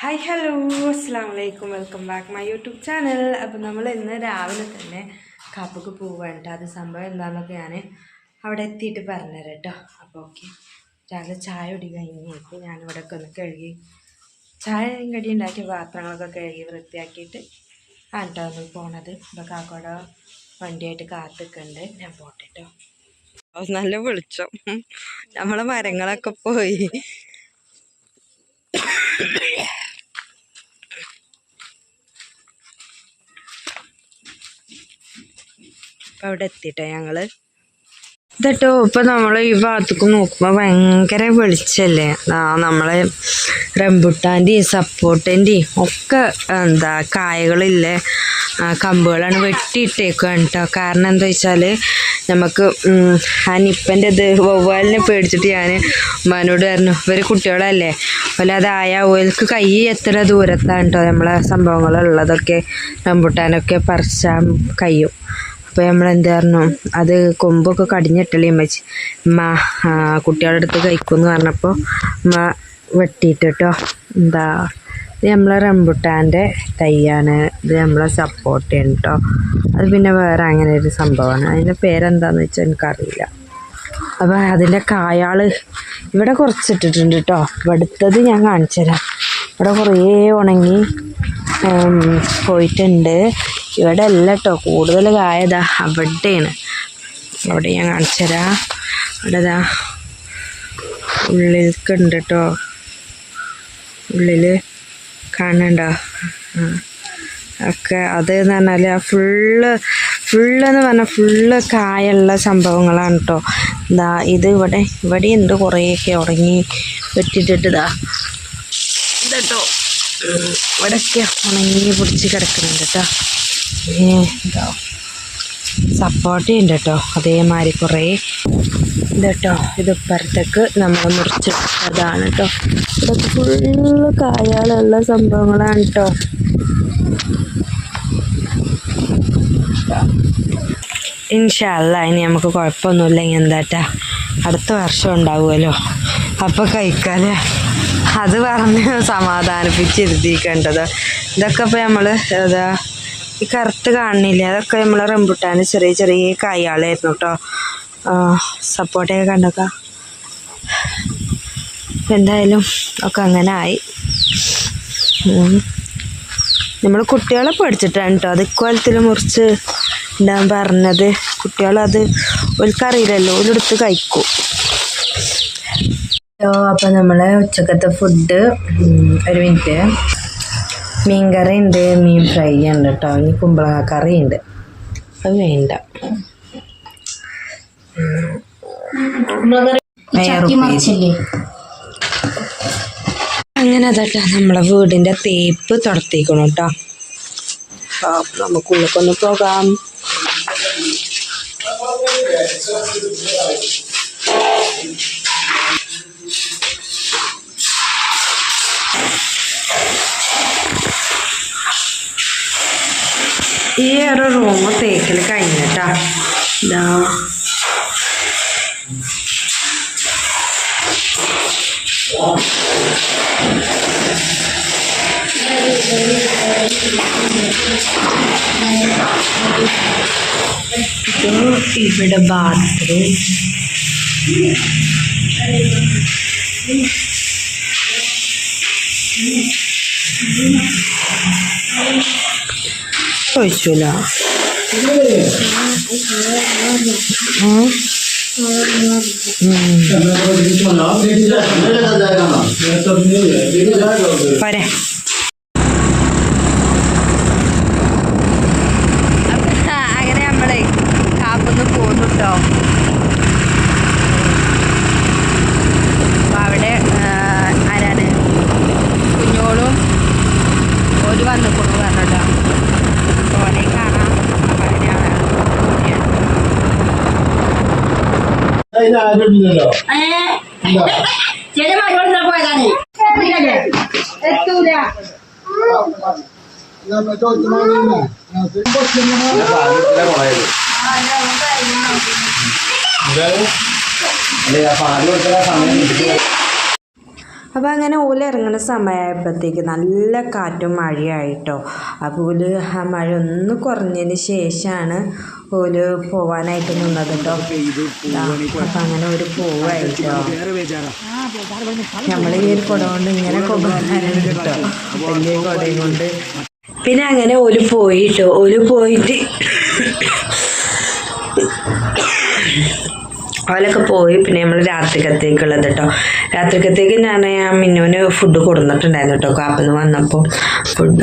Hi hello അസ്സാം വലൈക്കും welcome back my YouTube channel അപ്പോൾ നമ്മൾ ഇന്ന് രാവിലെ തന്നെ കാപ്പക്ക് പോവേണ്ട അത് സംഭവം എന്താണെന്നൊക്കെ ഞാൻ അവിടെ എത്തിയിട്ട് പറഞ്ഞുതരാം കേട്ടോ. അപ്പോൾ ഓക്കെ രാവിലെ ചായ കുടി കഴിഞ്ഞേക്ക് ഞാനിവിടെ ഒക്കെ ഒന്ന് കഴുകി ചായ കടി ഉണ്ടാക്കിയ പാത്രങ്ങളൊക്കെ കഴുകി വൃത്തിയാക്കിയിട്ട് ആ കേട്ടോ ഒന്ന് പോണത്. ഇപ്പോൾ കാക്കോടെ വണ്ടിയായിട്ട് കാത്തിക്കുന്നുണ്ട് ഞാൻ പോട്ടെ കേട്ടോ. നല്ല വെളിച്ചം. നമ്മളെ മരങ്ങളൊക്കെ പോയി. ഇപ്പം അവിടെ എത്തിയിട്ടോ ഞങ്ങൾ ഇതട്ടോ ഇപ്പം നമ്മൾ ഈ ഭാഗത്തേക്ക് നോക്കുമ്പോൾ ഭയങ്കര വെളിച്ചല്ലേ? നമ്മളെ റംബുട്ടാന്റെയും സപ്പോർട്ടിന്റെയും ഒക്കെ എന്താ കായകളില്ലേ? കമ്പുകളാണ് വെട്ടിയിട്ടേക്കാണ് കേട്ടോ കാരണം എന്താ വെച്ചാൽ നമുക്ക് ആ നിപ്പന്റെ ഇത് വവ്വാലിനെ പേടിച്ചിട്ട് ഞാൻ ഉമ്മാനോട് പറഞ്ഞു ഇവർ കുട്ടികളല്ലേ? അതുപോലെ അതായ ഓൽക്ക് കൈ എത്ര ദൂരത്താണ് കേട്ടോ നമ്മളെ സംഭവങ്ങളുള്ളതൊക്കെ റംബുട്ടാനൊക്കെ പറിച്ചാൻ കഴിയും അപ്പോൾ നമ്മൾ എന്തായിരുന്നു അത് കൊമ്പൊക്കെ കടിഞ്ഞിട്ടല്ലേ അമ്മച്ചി ഉമ്മ കുട്ടികളുടെ അടുത്ത് കഴിക്കുമെന്ന് പറഞ്ഞപ്പോൾ ഉമ്മ വെട്ടിയിട്ട് കേട്ടോ എന്താ? ഇത് നമ്മളെ റംബുട്ടാന്റെ തൈയാണ്. ഇത് നമ്മളെ സപ്പോർട്ട് ചെയ്യണം കേട്ടോ അത് പിന്നെ വേറെ അങ്ങനെ ഒരു സംഭവമാണ്. അതിന്റെ പേരെന്താണെന്ന് വെച്ചാൽ എനിക്കറിയില്ല. അപ്പോൾ അതിന്റെ കായാൾ ഇവിടെ കുറച്ചിട്ടിട്ടുണ്ട് കേട്ടോ ഇവിടുത്തത് ഞാൻ കാണിച്ചു തരാം ഇവിടെ കുറേ ഉണങ്ങി പോയിട്ടുണ്ട്. ഇവിടെ അല്ല കേട്ടോ കൂടുതൽ കായതാ അവിടെയാണ്. അവിടെ ഞാൻ കാണിച്ചു തരാ. അവിടെ ഇതാ ഉള്ളിൽക്കുണ്ട് കേട്ടോ ഉള്ളിൽ കാണണ്ടോ ഒക്കെ അത് എന്ന് പറഞ്ഞാൽ ആ ഫുള്ള് ഫുള്ളെന്ന് പറഞ്ഞാൽ ഫുള്ള് കായുള്ള സംഭവങ്ങളാണ് കേട്ടോ എന്താ ഇത് ഇവിടെ ഇവിടെ ഉണ്ട് കുറേയൊക്കെ ഉറങ്ങി വെട്ടിട്ടിട്ട് ഇതാ ഇതട്ടോ. ഇവിടെയൊക്കെ ഉണങ്ങി പിടിച്ച് കിടക്കുന്നുണ്ട് കേട്ടോ. ഇതാ. സപ്പോർട്ട് ഉണ്ട് കേട്ടോ. അതേമാതിരി കുറേ ഇതട്ടോ ഇത് നമ്മൾ മുറിച്ചെടുത്തതാണ് കേട്ടോ. ഇതൊക്കെ ഫുള്ള് കായാലുള്ള സംഭവങ്ങളാണ് കേട്ടോ. ഇൻഷാല്ല ഇനി നമുക്ക് കുഴപ്പമൊന്നുമില്ലെങ്കിൽ എന്താട്ടാ അടുത്ത വർഷം ഉണ്ടാവുമല്ലോ. അപ്പോൾ കഴിക്കാല്ലേ? അത് പറഞ്ഞ് സമാധാനിപ്പിച്ചിരുത്തിക്കേണ്ടത് ഇതൊക്കെ ഇപ്പോൾ നമ്മൾ ഏതാ ഈ കറുത്ത് കാണുന്നില്ലേ അതൊക്കെ നമ്മളെ റംബുട്ടാൻ ചെറിയ ചെറിയ കായാളായിരുന്നു കേട്ടോ സപ്പോർട്ടൊക്കെ കണ്ടൊക്കെ. എന്തായാലും ഒക്കെ അങ്ങനെ ആയി. നമ്മൾ കുട്ടികളെ പഠിച്ചിട്ടാണ് കേട്ടോ അത് ഇക്കോലത്തിൽ മുറിച്ച് ഉണ്ടാകാൻ പറഞ്ഞത്. കുട്ടികളത് ഓൽക്കറിയില്ലല്ലോ ഓലെടുത്ത് കഴിക്കും. അപ്പോൾ നമ്മളെ ഉച്ചക്കത്തെ ഫുഡ് ഒരു മിനിറ്റ് മീൻ കറി ഉണ്ട് മീൻ ഫ്രൈ ഉണ്ട് കേട്ടോ. ഇനി കുമ്പളങ്ങ കറി ഉണ്ട് അത് വേണ്ട. അങ്ങനെ അതാട്ടാ നമ്മളെ വീടിന്റെ തേപ്പ് തുടത്തിക്കണം കേട്ടോ. നമുക്കുള്ളിലേക്കൊന്ന് പോകാം. ഈ ഒരു റൂം തേക്കൽ കഴിഞ്ഞിട്ടാ. ഇതാ. ഇത് ഇവിടെ ബാത്റൂം ചോദിച്ചില്ല പോരെ അങ്ങനെ നമ്മളെ കാപ്പൊന്ന് പോന്നു കേട്ടോ അപ്പൊ അവിടെ ആ, ആരാണ് കുഞ്ഞോളും ഒരു വന്നിക്കൊണ്ടു പറഞ്ഞല്ലോ ഓനെ കാണാം അപ്പൊ അങ്ങനെയാണ് അതിനാരുമില്ലല്ലോ. ചെറിയ മരുവണ്ണ പോയതാണ്? എത്തൂല. സമയം അപ്പോൾ അങ്ങനെ ഓല ഇറങ്ങുന്ന സമയമായപ്പോഴത്തേക്ക് നല്ല കാറ്റും മഴയായിട്ടോ. അപ്പോൾ ഓൽ ആ മഴ ഒന്ന് കുറഞ്ഞതിന് ശേഷമാണ് ഓൽ പോവാനായിട്ട് നിന്നത് കേട്ടോ. അപ്പം അങ്ങനെ ഒരു പോവായിട്ടോ നമ്മൾ ഈ ഒരു കുട കൊണ്ട് ഇങ്ങനെ കൊണ്ടുപോകാനാണ് കേട്ടോ. വലിയ കുടയും കൊണ്ട് പിന്നെ അങ്ങനെ ഓൽ പോയിട്ടോ ഓൽ പോയിട്ട് അവലൊക്കെ പോയി പിന്നെ നമ്മൾ രാത്രിക്കത്തേക്കുള്ളത് കേട്ടോ രാത്രിക്കത്തേക്ക് ഞാൻ ആ മിന്നുവിന് ഫുഡ് കൊടുത്തിട്ടുണ്ടായിരുന്നു കേട്ടോ കാപ്പിൽ നിന്ന് വന്നപ്പോൾ ഫുഡ്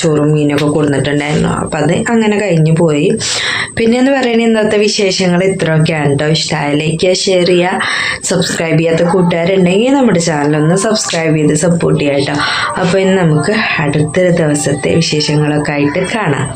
ചോറും മീനൊക്കെ കൊടുത്തിട്ടുണ്ടായിരുന്നു അപ്പം അത് അങ്ങനെ കഴിഞ്ഞ് പോയി. പിന്നെ എന്ന് പറയുന്നത് ഇന്നത്തെ വിശേഷങ്ങൾ ഇത്രയൊക്കെയാണ് കേട്ടോ ഇഷ്ടമായ ലൈക്ക് ഷെയർ ചെയ്യുക സബ്സ്ക്രൈബ് ചെയ്യാത്ത കൂട്ടുകാരുണ്ടെങ്കിൽ നമ്മുടെ ചാനലൊന്ന് സബ്സ്ക്രൈബ് ചെയ്ത് സപ്പോർട്ട് ചെയ്യാം കേട്ടോ അപ്പോൾ ഇന്ന് നമുക്ക് അടുത്തൊരു ദിവസത്തെ വിശേഷങ്ങളൊക്കെ ആയിട്ട് കാണാം.